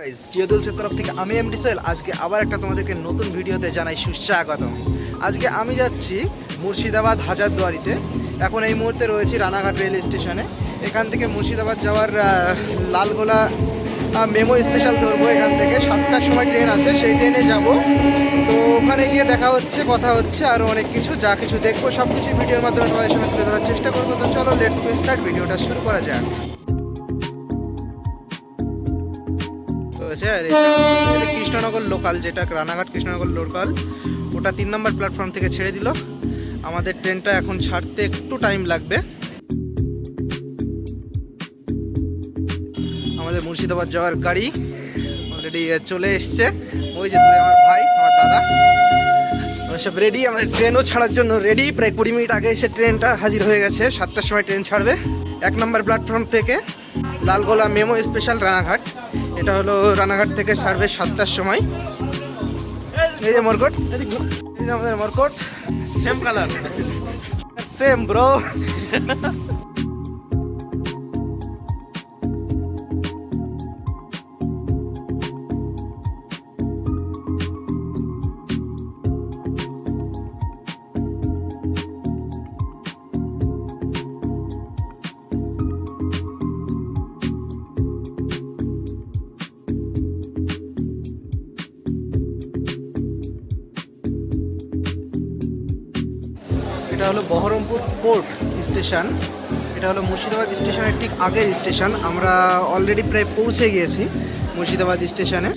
Guys তরফ থেকে আমি এমডি সোহেল আজকে আবার একটা তোমাদেরকে নতুন ভিডিওতে জানাই সুস্বাগতম। আজকে আমি যাচ্ছি মুর্শিদাবাদ হাজারদুয়ারিতে। এখন এই মুহূর্তে রয়েছি রানাঘাট রেল স্টেশনে। এখান থেকে মুর্শিদাবাদ যাওয়ার লালগোলা মেমো স্পেশাল ধরবো এখান থেকে। সাতটার সময় ট্রেন আছে, সেই ট্রেনে যাব। তো ওখানে গিয়ে দেখা হচ্ছে, কথা হচ্ছে, আর অনেক কিছু, যা কিছু দেখব। সব কিছু ভিডিওর মাধ্যমে তোমাদের সঙ্গে তুলে ধরার চেষ্টা করব। তো চলো লেটস স্টার্ট ভিডিওটা শুরু করা যাক। রয়েছে আর কৃষ্ণনগর লোকাল যেটা রানাঘাট কৃষ্ণনগর লোকাল ওটা তিন নম্বর প্ল্যাটফর্ম থেকে ছেড়ে দিল। আমাদের ট্রেনটা এখন ছাড়তে একটু টাইম লাগবে। আমাদের মুর্শিদাবাদ যাওয়ার গাড়ি অলরেডি চলে এসছে। ওই যে দূরে আমার ভাই, আমার দাদা। সব রেডি আমাদের ট্রেনও ছাড়ার জন্য রেডি প্রায় কুড়ি মিনিট আগে এসে ট্রেনটা হাজির হয়ে গেছে। সাতটার সময় ট্রেন ছাড়বে। এক নম্বর প্ল্যাটফর্ম থেকে লালগোলা মেমো স্পেশাল রানাঘাট। এটা হলো রানাঘাট থেকে সার্ভে সাতটার সময়। এই যে মরকট। এই যে আমাদের মরকট। সেম কালার সেম ব্রো এটা হলো বহরমপুর পোর্ট স্টেশন। এটা হলো মুর্শিদাবাদ স্টেশনের ঠিক আগের স্টেশন। আমরা অলরেডি প্রায় পৌঁছে গিয়েছি মুর্শিদাবাদ স্টেশনে।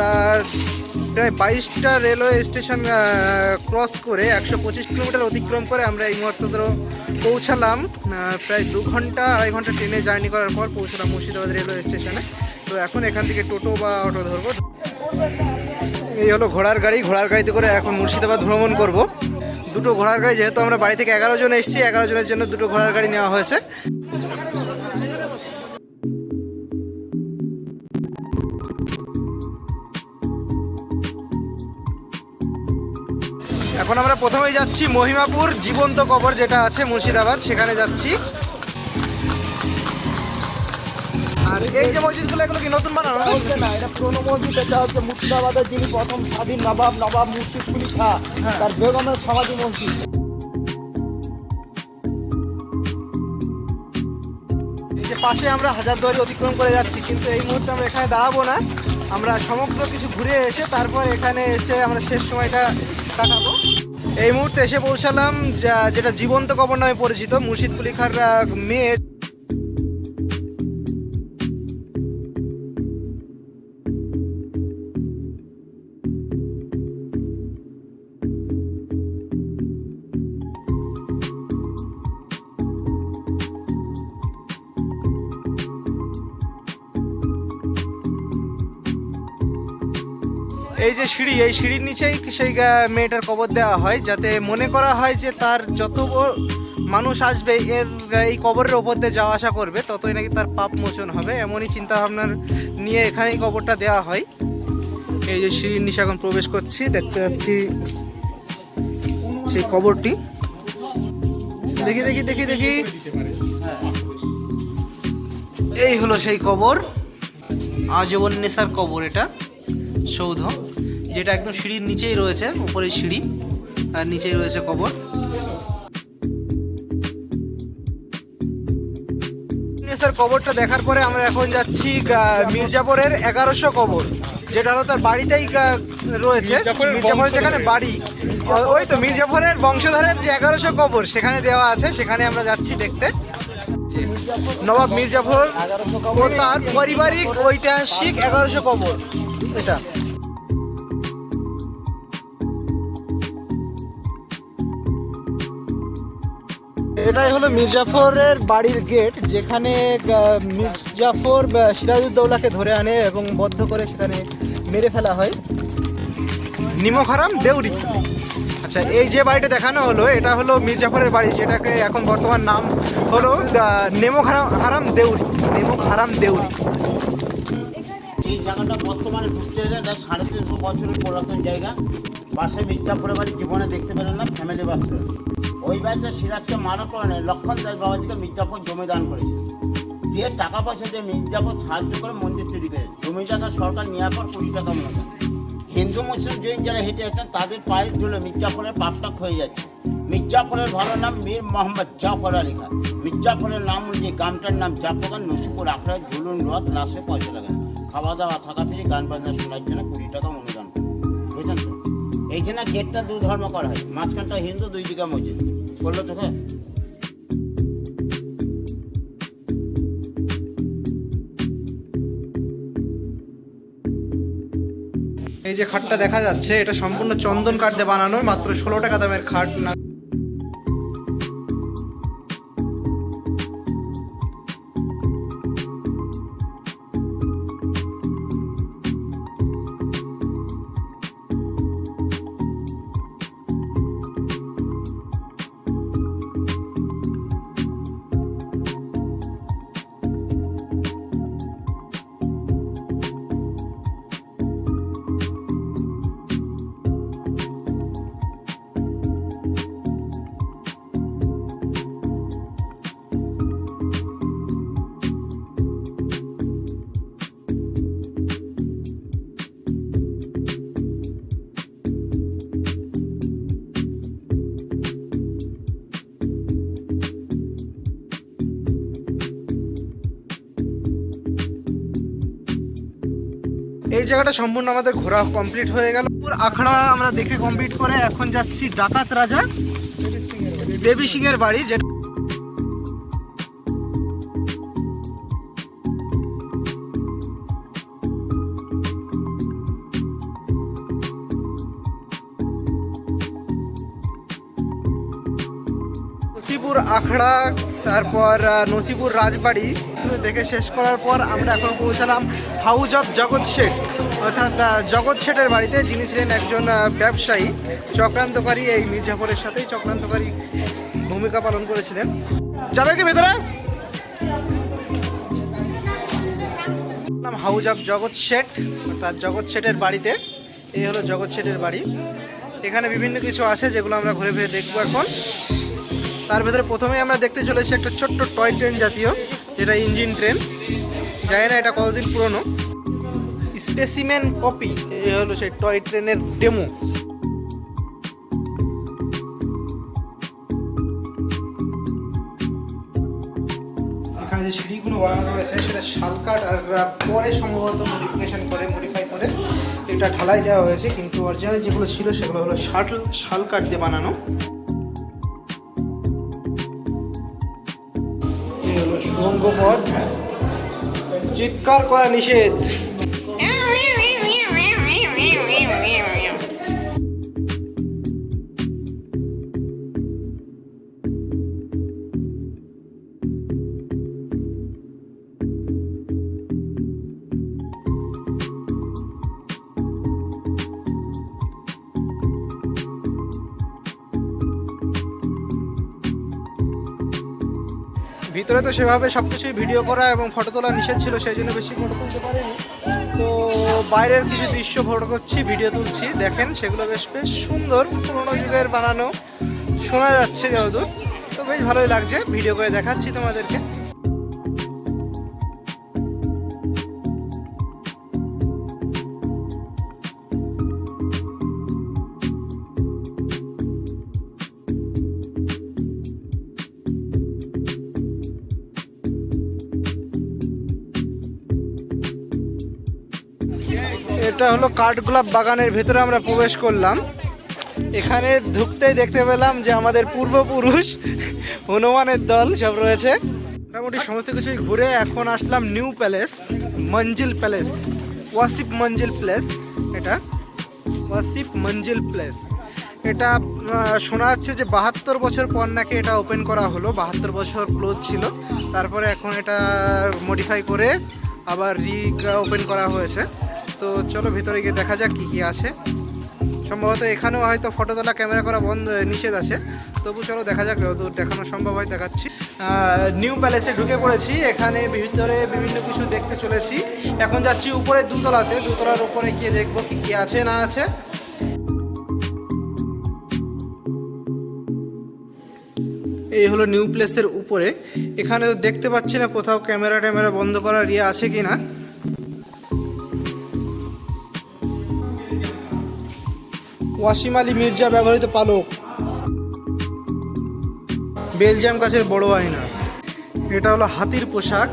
আমরা প্রায় বাইশটা রেলওয়ে স্টেশন ক্রস করে একশো পঁচিশ কিলোমিটার অতিক্রম করে আমরা এই মুহূর্তে ধরো পৌঁছালাম। প্রায় দু ঘণ্টা, আড়াই ঘণ্টা ট্রেনে জার্নি করার পর পৌঁছালাম মুর্শিদাবাদ রেলওয়ে স্টেশনে। তো এখন এখান থেকে টোটো বা অটো ধরবো। এই হলো ঘোড়ার গাড়ি, ঘোড়ার গাড়িতে করে এখন মুর্শিদাবাদ ভ্রমণ করব। দুটো ঘোড়ার গাড়ি, যেহেতু আমরা বাড়ি থেকে এগারো জন এসেছি, এগারো জনের জন্য দুটো ঘোড়ার গাড়ি নেওয়া হয়েছে। এখন আমরা প্রথমেই যাচ্ছি মহিমাপুর জীবন্ত কবর যেটা আছে মুর্শিদাবাদ সেখানে যাচ্ছি। আর এই যে মসজিদগুলো এগুলো কি নতুন বানানো? না? হচ্ছে না এটা পুরোনো মসজিদ এটা হচ্ছে মুর্শিদাবাদের যিনি প্রথম স্বাধীন নবাব নবাব মুর্শিদ কুলি খা তার বেগমের সমাধি মসজিদ। এই যে পাশে আমরা হাজারদুয়ারি অতিক্রম করে যাচ্ছি কিন্তু এই মুহূর্তে আমরা এখানে দাঁড়াবো না। আমরা সমগ্র কিছু ঘুরে এসে তারপর এখানে এসে আমরা শেষ সময়টা কাটাবো। এই মুহূর্তে এসে পৌঁছালাম যেটা জীবন্ত কবর নামে পরিচিত মুর্শিদ কুলিখার মেয়ে এই যে সিঁড়ি, এই সিঁড়ির নিচেই সেই মেয়েটার কবর দেওয়া হয়, যাতে মনে করা হয় যে তার যত মানুষ আসবে, এর এই কবরের ওপর দিয়ে যাওয়া আসা করবে, ততই নাকি তার পাপ মোচন হবে। এমনই চিন্তা ভাবনার নিয়ে এখানেই কবরটা দেওয়া হয়। এই যে সিঁড়ির নিচে এখন প্রবেশ করছি, দেখতে যাচ্ছি সেই কবরটি। দেখি দেখি দেখি দেখি। এই হলো সেই কবর। আজীবন নেশার কবর এটা, সৌধ। যেটা একদম সিঁড়ির নিচেই রয়েছে উপরে সিঁড়ি আর নিচেই রয়েছে কবর। স্যার কবরটা দেখার পরে আমরা এখন যাচ্ছি মির্জাপুরের এগারোশো কবর যেটা হলো তার বাড়িতেই রয়েছে। মির্জাপুরের যেখানে বাড়ি ওই তো মির্জাপুরের বংশধরের যে এগারোশো কবর সেখানে দেওয়া আছে সেখানে আমরা যাচ্ছি দেখতে। নবাব মির্জাফর ও তার পারিবারিক ঐতিহাসিক এগারোশো কবর এটা। এটাই হলো মির্জাফরের বাড়ির গেট, যেখানে মির্জাফর সিরাজউদ্দৌলাকে ধরে আনে এবং বদ্ধ করে সেখানে মেরে ফেলা হয়। নিমক হারাম, দেউরি। আচ্ছা এই যে বাড়িটা দেখানো হলো, এটা হলো মির্জাফরের বাড়ি, যেটাকে এখন বর্তমান নাম হলো নেমক হারাম দেউরি, নেমক হারাম দেউরি। এই জায়গাটা বর্তমানে ঢুকতে গেলে এটা সাড়ে তিনশো বছরের পুরাতন জায়গা। পাশে মির্জাপুরের বাড়ি, জীবনে দেখতে পেলেন না, ফ্যামিলি বাস করে ওই বাড়িটা সিরাজকে করে লক্ষণ দাস বাবাজিকে মির্জাপুর জমি দান করেছে। দিয়ে টাকা পয়সা দিয়ে মির্জাপুর সাহায্য করে মন্দির তৈরি করে। জমি জায়গা সরকার নেওয়ার পর কুড়ি টাকা মতো হিন্দু, মুসলিম জৈন যারা হেঁটে আছেন তাদের পায়ে ধুলে মির্জাপুরের পাঁচটা হয়ে যাচ্ছে। মির্জাপুরের ভালো নাম মীর মোহাম্মদ জাফর আলী খান। মির্জাপুরের নাম অনুযায়ী গ্রামটার নাম জাফরখান নসিপুর আখড়া ঝুলুন রথ, লাশে পয়সা লাগে। খাওয়া দাওয়া থাকা ফিরে গান বাজনা শোনার জন্য কুড়ি টাকা অনুদান। বুঝলেন তো? এই জন্য গেটটা দু ধর্ম করা হয়। মাঝখানটা হিন্দু, দুই দিকে মসজিদ। বলল তোকে? এই যে খাটটা দেখা যাচ্ছে, এটা সম্পূর্ণ চন্দন কাঠ দিয়ে বানানো, মাত্র ষোলো টাকা দামের খাট না এই জায়গাটা সম্পূর্ণ আমাদের ঘোরা কমপ্লিট হয়ে গেল। আখড়া আমরা দেখে কমপ্লিট করে এখন যাচ্ছি ডাকাত রাজা দেবী সিং এর বাড়ি, যেটা আখড়া তারপর নসিপুর রাজবাড়ি দেখে শেষ করার পর আমরা এখন পৌঁছালাম হাউস অফ জগৎ শেঠ। অর্থাৎ জগৎ শেঠের বাড়িতে যিনি ছিলেন একজন ব্যবসায়ী, চক্রান্তকারী এই মির্জাপুরের সাথেই চক্রান্তকারী ভূমিকা পালন করেছিলেন। যাবে কি ভেতরে? নাম হাউস অফ জগৎ শেঠ, অর্থাৎ জগৎ শেঠের বাড়িতে। এই হলো জগৎ শেঠের বাড়ি। এখানে বিভিন্ন কিছু আছে যেগুলো আমরা ঘুরে ফিরে দেখব এখন। তার ভেতরে প্রথমেই আমরা দেখতে চলেছি একটা ছোট্ট টয় ট্রেন জাতীয়, যেটা ইঞ্জিন ট্রেন। জানি না এটা কতদিন পুরনো। স্পেসিমেন কপি এই হলো সেই টয় ট্রেনের ডেমো। এখানে যে সিঁড়িগুলো বানানো রয়েছে, সেটা শালকাট আর পরে সম্ভবত মডিফিকেশন করে মডিফাই করে এটা ঢালাই দেওয়া হয়েছে, কিন্তু অরিজিনাল যেগুলো ছিল সেগুলো হলো শাল শালকাট দিয়ে বানানো। সুরঙ্গ পথ চিৎকার করা নিষেধ। ভিতরে তো সেভাবে সব কিছুই ভিডিও করা এবং ফটো তোলা নিষেধ ছিল, সেই জন্য বেশি ফটো তুলতে পারিনি। তো বাইরের কিছু দৃশ্য ফটো করছি ভিডিও তুলছি, দেখেন, সেগুলো বেশ বেশ সুন্দর, পুরোনো যুগের বানানো। শোনা যাচ্ছে যেহেতু, তো বেশ ভালোই লাগছে ভিডিও করে দেখাচ্ছি তোমাদেরকে। এটা হলো কাঠগোলাপ বাগানের ভেতরে আমরা প্রবেশ করলাম। এখানে ঢুকতেই দেখতে পেলাম যে আমাদের পূর্বপুরুষ হনুমানের দল সব রয়েছে। মোটামুটি সমস্ত কিছুই ঘুরে এখন আসলাম নিউ প্যালেস, মঞ্জিল প্যালেস, ওয়াসিফ মঞ্জিল প্লেস, এটা ওয়াসিফ মঞ্জিল প্লেস। এটা শোনা যাচ্ছে যে বাহাত্তর বছর পর নাকি এটা ওপেন করা হলো, বাহাত্তর বছর ক্লোজ ছিল। তারপরে এখন এটা মডিফাই করে আবার রি ওপেন করা হয়েছে। তো চলো ভিতরে গিয়ে দেখা যাক কি কি আছে। সম্ভবত এখানেও হয়তো ফটো তোলা ক্যামেরা করা বন্ধ, নিষেধ আছে। তবু চলো দেখা যাক দূর দেখানো সম্ভব হয়, দেখাচ্ছি। নিউ প্যালেসে ঢুকে পড়েছি। এখানে ভিতরে বিভিন্ন কিছু দেখতে চলেছি। এখন যাচ্ছি উপরে দুতলাতে। দুতলার উপরে গিয়ে দেখব কি কি আছে, না আছে। এই হলো নিউ প্লেসের উপরে। এখানে দেখতে পাচ্ছি না কোথাও ক্যামেরা ট্যামেরা বন্ধ করার ইয়ে আছে কি না ওয়াসিম আলী মির্জা ব্যবহৃত পালক। বেলজিয়াম গাছের বড় আয়না। এটা হলো হাতির পোশাক।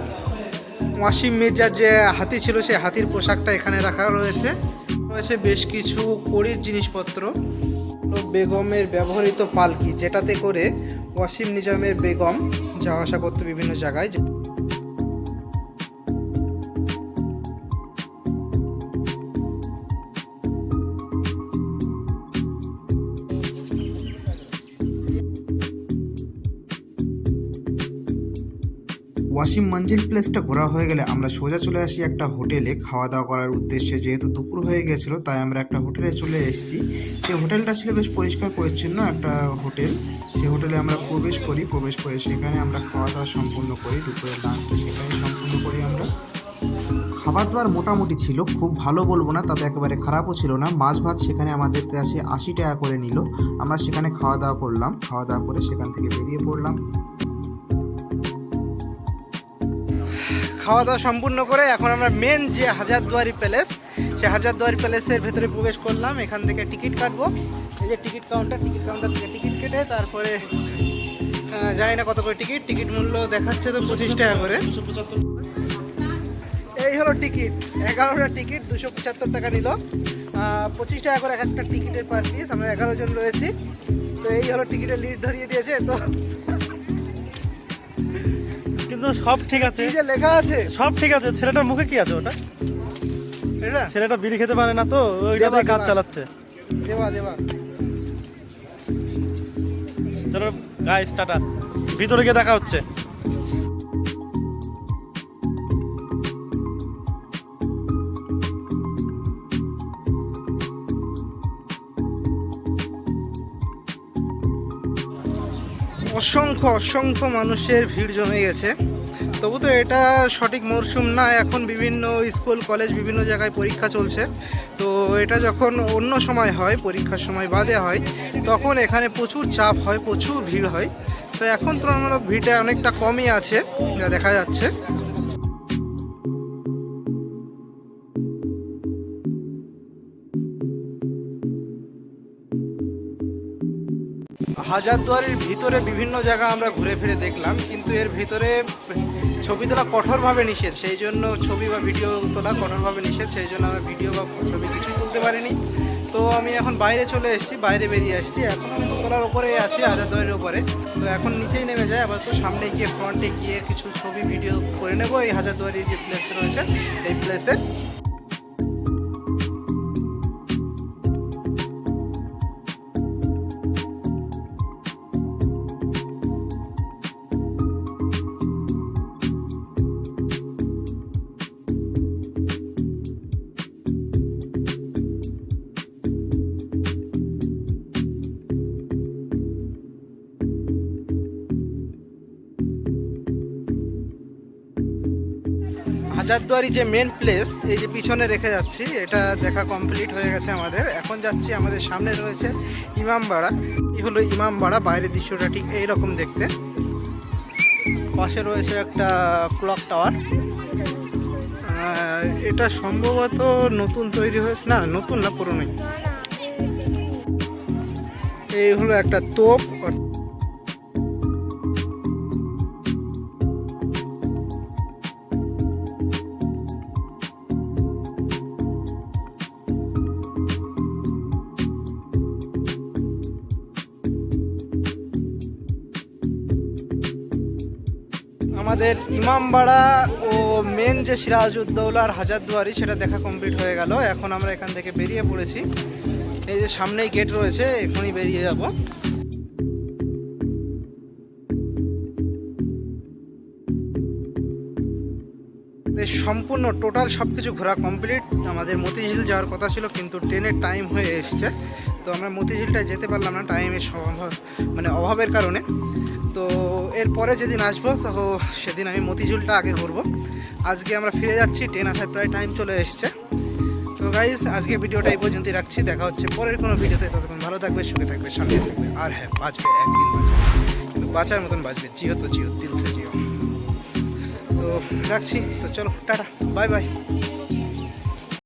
ওয়াসিম মির্জার যে হাতি ছিল, সেই হাতির পোশাকটা এখানে রাখা রয়েছে। রয়েছে বেশ কিছু কড়ির জিনিসপত্র। বেগমের ব্যবহৃত পালকি, যেটাতে করে ওয়াসিম নিজামের বেগম যাওয়া আসা করতো বিভিন্ন জায়গায়। ওয়াসিম মঞ্জিল প্লেসটা ঘোরা হয়ে গেলে আমরা সোজা চলে আসি একটা হোটেলে খাওয়া দাওয়া করার উদ্দেশ্যে। যেহেতু দুপুর হয়ে গেছিল, তাই আমরা একটা হোটেলে চলে এসেছি। সেই হোটেলটা ছিল বেশ পরিষ্কার পরিচ্ছন্ন একটা হোটেল। সেই হোটেলে আমরা প্রবেশ করি, প্রবেশ করে সেখানে আমরা খাওয়া দাওয়া সম্পূর্ণ করি, দুপুরের লাঞ্চটা সেখানে সম্পূর্ণ করি আমরা। খাবার দাবার মোটামুটি ছিল, খুব ভালো বলব না, তবে একেবারে খারাপও ছিল না। মাছ ভাত সেখানে আমাদের কাছে আশি টাকা করে নিল। আমরা সেখানে খাওয়া দাওয়া করলাম খাওয়া দাওয়া করে সেখান থেকে বেরিয়ে পড়লাম। খাওয়া দাওয়া সম্পূর্ণ করে এখন আমরা মেন যে হাজারদুয়ারি প্যালেস সেই হাজারদুয়ারি প্যালেসের ভেতরে প্রবেশ করলাম। এখান থেকে টিকিট কাটবো। এই যে টিকিট কাউন্টার টিকিট কাউন্টার থেকে টিকিট কেটে তারপরে জানি না কত করে টিকিট টিকিট মূল্য দেখাচ্ছে তো পঁচিশ টাকা করে। এই হলো টিকিট এগারোটা টিকিট দুশো পঁচাত্তর টাকা নিল। পঁচিশ টাকা করে এক একটা টিকিটের পার পিস আমরা এগারো জন রয়েছি। তো এই হলো টিকিটের লিস্ট ধরিয়ে দিয়েছে, তো কিন্তু সব ঠিক আছে। যে লেখা আছে? সব ঠিক আছে। ছেলেটার মুখে কি আছে ওটা? এটা? ছেলেটা বিড়ি খেতে পারে না তো ওইটা দিয়ে কাজ চালাচ্ছে। দেবা দেবা। চলো গাইস টাটা। ভিতরে গিয়ে দেখা হচ্ছে। অসংখ্য অসংখ্য মানুষের ভিড় জমে গেছে। তবু তো এটা সঠিক মরশুম না, এখন বিভিন্ন স্কুল, কলেজ বিভিন্ন জায়গায় পরীক্ষা চলছে। তো এটা যখন অন্য সময় হয়, পরীক্ষার সময় বাদে হয়, তখন এখানে প্রচুর চাপ হয়, প্রচুর ভিড় হয়। তো এখন তুলনামূলক ভিড়টা অনেকটা কমই আছে, যা দেখা যাচ্ছে। হাজারদুয়ারির ভিতরে বিভিন্ন জায়গা আমরা ঘুরে ফিরে দেখলাম, কিন্তু এর ভিতরে ছবি তোলা কঠোরভাবে নিষেধ, সেই জন্য ছবি বা ভিডিও তোলা কঠোরভাবে নিষেধ, সেই জন্য আমরা ভিডিও বা ছবি কিছুই তুলতে পারিনি। তো আমি এখন বাইরে চলে এসেছি, বাইরে বেরিয়ে আসছি, এখন আমি তোলার ওপরে আছি, হাজারদুয়ারির ওপরে তো এখন নিচেই নেমে যায় আবার তো সামনে গিয়ে ফ্রন্টে গিয়ে কিছু ছবি ভিডিও করে নেব এই হাজারদুয়ারির যে প্লেস রয়েছে, এই প্লেসে হাজারদুয়ারি যে মেন প্লেস এই যে পিছনে রেখে যাচ্ছি, এটা দেখা কমপ্লিট হয়ে গেছে আমাদের। এখন যাচ্ছি, আমাদের সামনে রয়েছে ইমামবাড়া। এই হলো ইমামবাড়া, বাইরের দৃশ্যটা ঠিক এইরকম দেখতে। পাশে রয়েছে একটা ক্লক টাওয়ার এটা সম্ভবত নতুন তৈরি হয়েছে। না, নতুন না পুরনোই। এই হলো একটা তোপ আমাদের ইমামবাড়া ও মেন যে সিরাজউদ্দৌলার হাজারদুয়ারি সেটা দেখা কমপ্লিট হয়ে গেল। এখন আমরা এখান থেকে বেরিয়ে পড়েছি। এই যে সামনেই গেট রয়েছে, এখনই বেরিয়ে যাব। সম্পূর্ণ টোটাল সব কিছু ঘোরা কমপ্লিট আমাদের মতিঝিল যাওয়ার কথা ছিল, কিন্তু ট্রেনের টাইম হয়ে এসছে। তো আমরা মতিঝিলটায় যেতে পারলাম না টাইমের মানে অভাবের কারণে। তো এরপরে যেদিন আসব, তো সেদিন আমি মতিঝুলটা আগে ঘুরবো। আজকে আমরা ফিরে যাচ্ছি ট্রেন আসার প্রায় টাইম চলে এসছে। তো গাইজ আজকে ভিডিওটা এই পর্যন্তই রাখছি। দেখা হচ্ছে পরের কোনো ভিডিওতে। ততক্ষণ ভালো থাকবে, সুখে থাকবে, শান্তি থাকবে। আর হ্যাঁ বাঁচবে, একদিন বাঁচবে। কিন্তু বাঁচার মতন বাঁচবে। জিও তো জিও, দিল সে জিও। তো রাখছি। তো চলো, টাটা। Bye bye